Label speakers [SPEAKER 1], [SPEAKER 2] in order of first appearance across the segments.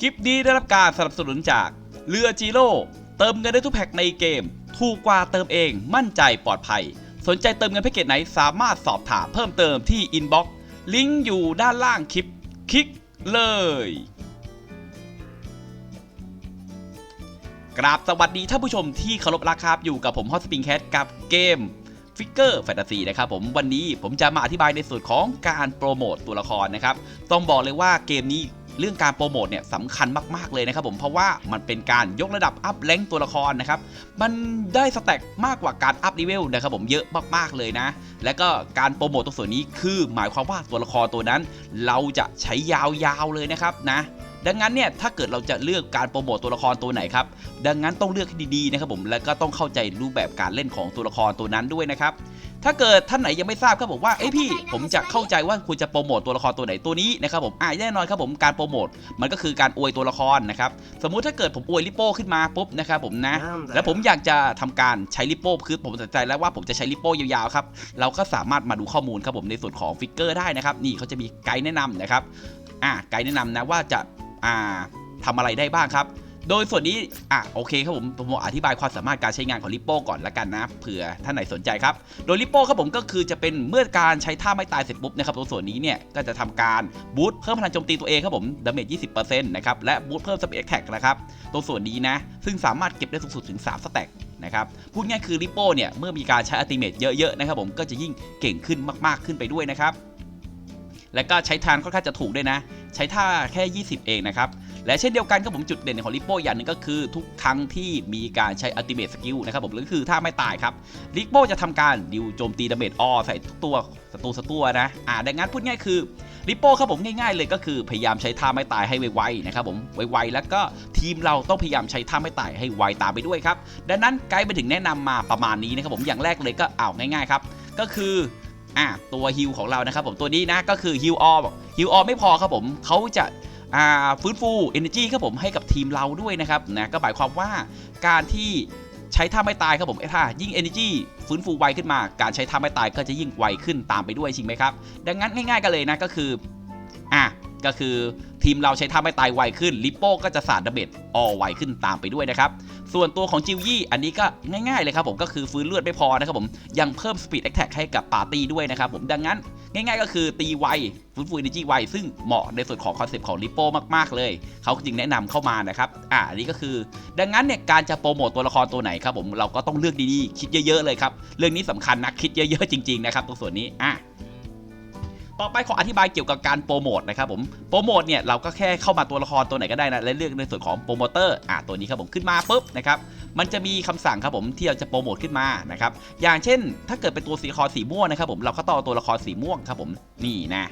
[SPEAKER 1] คลิปนี้ได้รับการสนับสนุนจากเรือจีโร่เติมเงินได้ทุกแพ็กในเกม ถูกกว่าเติมเองมั่นใจปลอดภัย สนใจเติมเงินแพ็กเกจไหนสามารถสอบถามเพิ่มเติมที่อินบ็อกซ์ลิงก์อยู่ด้านล่างคลิป คลิกเลย กราบสวัสดีท่านผู้ชมที่เคารพรักครับอยู่กับผมฮอตสปริงแคทกับเกมฟิกเกอร์แฟนตาซีนะครับผมวันนี้ผมจะมาอธิบายในส่วนของการโปรโมตตัวละครนะครับ ต้องบอกเลยว่าเกมนี้ เรื่องการโปรโมทเนี่ยสำคัญมากๆเลยนะครับผมเพราะว่ามันเป็นการยกระดับอัพแรงตัวละครนะครับมันได้สแต็กมากกว่าการอัพเลเวลนะครับผมเยอะมากๆเลยนะ และก็การโปรโมตตรงส่วนนี้คือหมายความว่าตัวละครตัวนั้น เราจะใช้ยาวๆเลยนะครับนะดังนั้นเนี่ยถ้าเกิดเราจะเลือกการโปรโมตตัวละครตัวไหนครับดังนั้นต้องเลือกให้ดีๆนะครับผมและก็ต้องเข้าใจรูปแบบการเล่นของตัวละครตัวนั้นด้วยนะครับ ถ้าเกิดท่านไหนยังไม่ทราบครับผมว่าเอ้ยพี่ ผมจะเข้าใจว่าคุณจะโปรโมตตัวละครตัวไหนตัวนี้นะครับผมอ่าแน่นอนครับผมการโปรโมทมันก็คือการอวยตัวละครนะครับสมมุติถ้าเกิดผมอวยลิปโป้ขึ้นมาปุ๊บนะครับผมนะ แล้วผมอยากจะทำการใช้ลิปโป้คือผมตัดใจแล้วว่าผมจะใช้ลิปโป้ยาวๆครับเราก็สามารถมาดูข้อมูลครับผมในส่วนของฟิกเกอร์ได้นะครับนี่เขาจะมีไกด์แนะนำนะครับอ่าไกด์แนะนำนะว่าจะอ่าทำอะไรได้บ้างครับ โดยส่วนนี้อะโอเคครับผมผมอธิบายความสามารถการใช้งานของลิปโป้ก่อนละกันนะเผื่อท่านไหนสนใจครับ โดยลิปโป้ครับผมก็คือจะเป็นเมื่อการใช้ท่าไม่ตายเสร็จปุ๊บนะครับตรงส่วนนี้เนี่ยก็จะทำการบูตเพิ่มพลังโจมตีตัวเองครับผมดาเมจ20%นะครับและบูตเพิ่มสเปกแท็กนะครับตรงส่วนนี้นะซึ่งสามารถเก็บได้สูงสุดถึง3สแต็กนะครับพูดง่ายคือลิปโป้เนี่ยเมื่อมีการใช้อัติเมทเยอะๆนะครับผมก็จะยิ่งเก่งขึ้นมากๆขึ้นไปด้วยนะครับและก็ใช้ทานค่อนข้างจะถูกด้วยนะ ใช้ท่าแค่ 20 เองนะครับ และเช่นเดียวกันครับผมจุดเด่นของลิปโป้อย่างหนึ่งก็คือทุกครั้งที่มีการใช้อัลติเมทสกิลนะครับผมหรือคือถ้าไม่ตายครับลิปโป้จะทำการดิวโจมตีดาเมจออใส่ทุกตัวศัตรูศัตรูนะอ่าดังนั้นพูดง่ายคือลิปโป้ครับผมง่ายๆเลยก็คือพยายามใช้ท่าไม่ตายให้ไวๆนะครับผมไวๆแล้วก็ทีมเราต้องพยายามใช้ท่าไม่ตายให้ไวตามไปด้วยครับดังนั้นไกด์ไปถึงแนะนำมาประมาณนี้นะครับผมอย่างแรกเลยก็เอาวง่ายๆครับก็คือ อะตัวฮิลของเรานะครับผมตัวนี้นะก็คือฮิลออฮิลออไม่พอครับผมเขาจะอ่าฟื้นฟู energy ครับผมให้กับทีมเราด้วยนะครับนะก็หมายความว่าการที่ใช้ท่าไม่ตายครับผมไอ้ท่ายิ่ง energy ฟื้นฟูไวขึ้นมา การใช้ท่าไม่ตายก็จะยิ่งไวขึ้นตามไปด้วยจริงไหมครับ ดังนั้นง่ายๆกันเลยนะก็คืออะ ก็คือทีมเราใช้ท่าไม่ตายไวขึ้นลิปโป้ก็จะสาดดาเมจออไวขึ้นตามไปด้วยนะครับ ส่วนตัวของจิวยี่อันนี้ก็ง่ายๆเลยครับผมก็คือฟื้นเลือดไม่พอนะครับผมยังเพิ่มสปีดแอคแท็กให้กับปาร์ตี้ด้วยนะครับผมดังนั้นง่ายๆ ก็คือตีไวฟื้นฟู energy ไวซึ่งเหมาะในส่วนของคอนเซปต์ของลิปโป้มากๆ เลย เขาจึงแนะนำเข้ามานะครับอ่าอันนี้ก็คือ ดังนั้นเนี่ยการจะโปรโมตตัวละครตัวไหนครับผมเราก็ต้องเลือกดีๆคิดเยอะๆเลยครับเรื่องนี้สำคัญนะคิดเยอะๆจริงๆนะครับตรงส่วนนี้อะ ต่อไปขออธิบายเกี่ยวกับการโปรโมทนะครับผมโปรโมทเนี่ยเราก็แค่เข้ามาตัวละครตัวไหนก็ได้นะและเลือกในส่วนของโปรโมเตอร์อะตัวนี้ครับผมขึ้นมาปุ๊บนะครับมันจะมีคำสั่งครับผมที่เราจะโปรโมทขึ้นมานะครับอย่างเช่น ถ้าเกิดเป็นตัวสีครสีม่วงนะครับผมเราก็ต้องเอตัวละครสีม่วงครับผมนี่นะ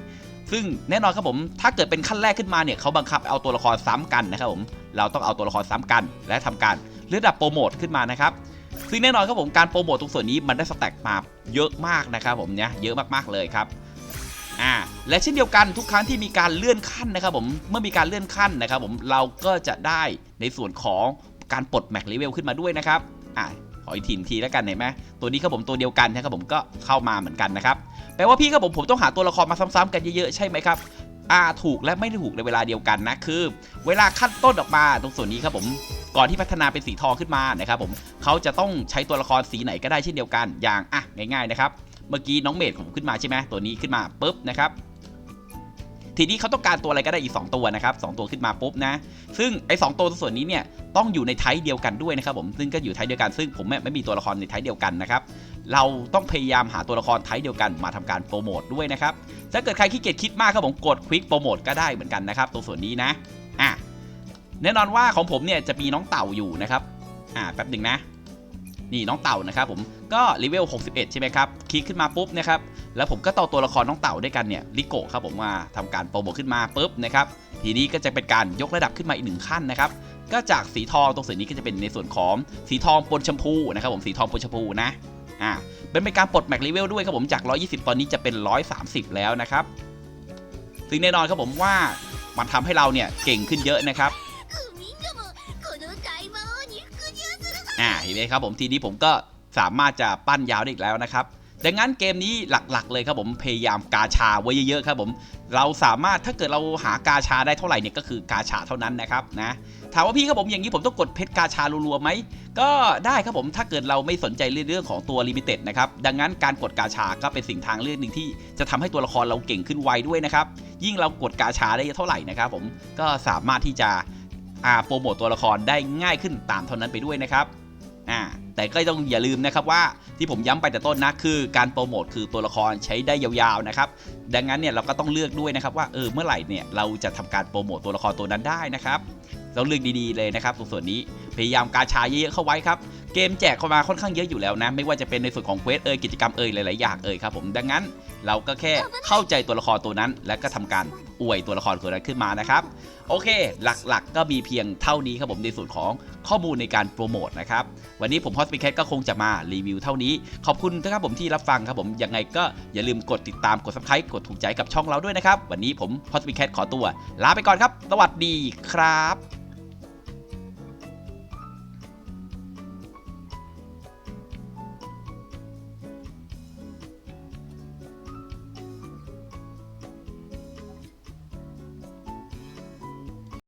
[SPEAKER 1] ซึ่งแน่นอนครับผม ถ้าเกิดเป็นขั้นแรกขึ้นมาเนี่ยเขาบังคับเอาตัวละครซ้ำกันนะครับผม เราต้องเอาตัวละครซ้ำกัน และทำการเลือกดับโปรโมทขึ้นมานะครับ ซึ่งแน่นอนครับผมการโปรโมทตรงส่วนนี้มันได้สแต็กมาเยอะมากนะครับผมเนี่ยเยอะมากๆเลยครับ อ่าและเช่นเดียวกันทุกครั้งที่มีการเลื่อนขั้นนะครับผมเมื่อมีการเลื่อนขั้นนะครับผมเราก็จะได้ในส่วนของการปลดแม็กเลเวลขึ้นมาด้วยนะครับอ่าขออีกทีทีแล้วกันเห็นไหมตัวนี้ครับผมตัวเดียวกันนะครับผมก็เข้ามาเหมือนกันนะครับแปลว่าพี่ครับผมผมต้องหาตัวละครมาซ้ำๆกันเยอะๆใช่ไหมครับอ่าถูกและไม่ได้ถูกในเวลาเดียวกันนะคือ เวลาขั้นต้นออกมาตรงส่วนนี้ครับผมก่อนที่พัฒนาเป็นสีทองขึ้นมานะครับผมเขาจะต้องใช้ตัวละครสีไหนก็ได้เช่นเดียวกันอย่างอะง่ายๆนะครับ เมื่อกี้น้องเมดของผมขึ้นมาใช่ไหมตัวนี้ขึ้นมาปุ๊บนะครับทีนี้เขาต้องการตัวอะไรก็ได้อีก 2 ตัวนะครับสตัวขึ้นมาปุ๊บนะ ซึ่งไอ้สตัวส่วนนี้เนี่ยต้องอยู่ในไทป์เดียวกันด้วยนะครับผมซึ่งก็อยู่ไทป์เดียวกันซึ่งผมไม่ไม่มีตัวละครในไทป์เดียวกันนะครับเราต้องพยายามหาตัวละครไทป์เดียวกันมาทำการโปรโมทด้วยนะครับถ้าเกิดใครขี้เกียจคิดมากครับผมกดควิกโปรโมทก็ได้เหมือนกันนะครับตรงส่วนนี้นะอะแน่นอนว่าของผมเนี่ยจะมีน้องเต่าอยู่นะครับอ่าแป๊บหนึ่งนะ นี่น้องเต่านะครับผมก็เลเวล 61 ใช่ไหมครับ คลิกขึ้นมาปุ๊บนะครับ แล้วผมก็ต่อตัวละครน้องเต่าด้วยกันเนี่ยลิโกะครับผมมาทำการโปรโมทขึ้นมาปุ๊บนะครับ ทีนี้ก็จะเป็นการยกระดับขึ้นมาอีกหนึ่งขั้นนะครับ ก็จากสีทองตรงส่วนนี้ก็จะเป็นในส่วนของสีทองปนชมพูนะครับผมสีทองปนชมพูนะอ่าเป็นเป็นการปลดแม็กเลเวลด้วยครับผมจาก 120 ตอนนี้จะเป็น 130 แล้วนะครับซึ่งแน่นอนครับผมว่ามันทำให้เราเนี่ยเก่งขึ้นเยอะนะครับ นไหมครับผมทีนี้ผมก็สามารถจะปั้นยาวได้อีกแล้วนะครับดังนั้นเกมนี้หลักๆเลยครับผมพยายามกาชาไว้เยอะๆครับผมเราสามารถถ้าเกิดเราหากาชาได้เท่าไหร่เนี่ยก็คือกาชาเท่านั้นนะครับนะถามว่าพี่ครับผมอย่างนี้ผมต้องกดเพชรกาชารัวๆไหมก็ได้ครับผมถ้าเกิดเราไม่สนใจเรื่องของตัวลิมิเต็ดนะครับดังนั้นการกดกาชาก็เป็นสิ่งทางเลือกหนึ่งที่จะทำให้ตัวละครเราเก่งขึ้นไวด้วยนะครับยิ่งเรากดกาชาได้เท่าไหร่นะครับผมก็สามารถที่จะโปรโมตตัวละครได้ง่ายขึ้นตามเท่านั้นไปด้วยนะครับ อ่าแต่ก็ต้องอย่าลืมนะครับว่าที่ผมย้ำไปแต่ต้นนะคือการโปรโมทคือตัวละครใช้ได้ยาวๆนะครับดังนั้นเนี่ยเราก็ต้องเลือกด้วยนะครับว่าเออเมื่อไหร่เนี่ยเราจะทำการโปรโมตตัวละครตัวนั้นได้นะครับเราเลือกดีๆเลยนะครับตรงส่วนนี้พยายามกาชาเยอะๆเข้าไว้ครับเกมแจกเข้ามาค่อนข้างเยอะอยู่แล้วนะ ไม่ว่าจะเป็นในส่วนของเควสเอ่ยกิจกรรมเอ่ยหลายๆอย่างเอ่ยครับผมดังนั้นเราก็แค่เข้าใจตัวละครตัวนั้น และก็ทำการอวยตัวละครตัวนั้นขึ้นมานะครับโอเค หลักๆก็มีเพียงเท่านี้ครับผมในส่วนของ ข้อมูลในการโปรโมทนะครับ วันนี้ผมฮอสปิแคทก็คงจะมารีวิวเท่านี้ ขอบคุณนะครับผมที่รับฟังครับผมยังไงก็อย่าลืมกดติดตามกด subscribe กดถูกใจกับช่องเราด้วยนะครับ วันนี้ผมฮอสปิแคทขอตัว ลาไปก่อนครับ สวัสดีครับ